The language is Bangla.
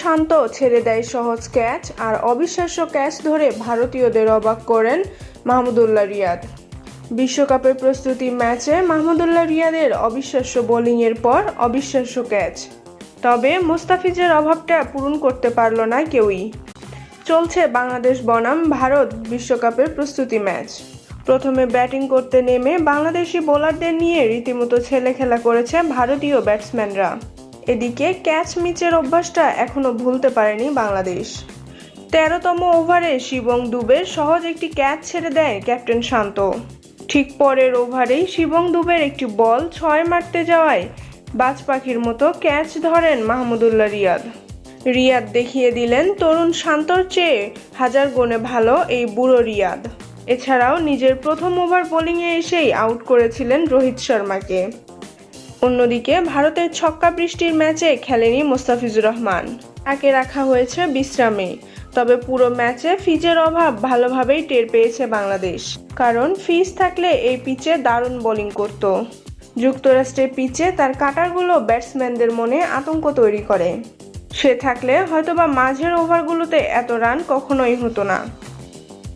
শান্ত ছেড়ে দেয় সহজ ক্যাচ আর অবিশ্বাস্য ক্যাচ ধরে ভারতীয়দের অবাক করেন মাহমুদুল্লাহ রিয়াদ। বিশ্বকাপের প্রস্তুতি ম্যাচে মাহমুদুল্লাহ রিয়াদের অবিশ্বাস্য বোলিংয়ের পর অবিশ্বাস্য ক্যাচ। তবে মুস্তাফিজের অভাবটা পূরণ করতে পারল না কেউই। চলছে বাংলাদেশ বনাম ভারত বিশ্বকাপের প্রস্তুতি ম্যাচ। প্রথমে ব্যাটিং করতে নেমে বাংলাদেশি বোলারদের নিয়ে রীতিমতো ছেলে খেলা করেছে ভারতীয় ব্যাটসম্যানরা। এদিকে ক্যাচ মিচের অভ্যাসটা এখনও ভুলতে পারেনি বাংলাদেশ। তেরোতম ওভারে শিবং দুবের সহজ একটি ক্যাচ ছেড়ে দেয় ক্যাপ্টেন শান্ত। ঠিক পরের ওভারেই শিবং দুবের একটি বল ছয় মারতে যাওয়ায় বাজ পাখির মতো ক্যাচ ধরেন মাহমুদুল্লাহ রিয়াদ। রিয়াদ দেখিয়ে দিলেন, তরুণ শান্তর চেয়ে হাজার গুণে ভালো এই বুড়ো রিয়াদ। এছাড়াও নিজের প্রথম ওভার বোলিংয়ে এসেই আউট করেছিলেন রোহিত শর্মাকে। অন্যদিকে ভারতের ছক্কা বৃষ্টির ম্যাচে খেলেনি মোস্তাফিজুর রহমান। তাকে রাখা হয়েছে বিশ্রামে। তবে পুরো ম্যাচে ফিজের অভাব ভালোভাবেই টের পেয়েছে বাংলাদেশ। কারণ ফিজ থাকলে এই পিচে দারুণ বোলিং করত। যুক্তরাষ্ট্রের পিচে তার কাটারগুলো ব্যাটসম্যানদের মনে আতঙ্ক তৈরি করে। সে থাকলে হয়তোবা মাঝের ওভারগুলোতে এত রান কখনোই হতো না।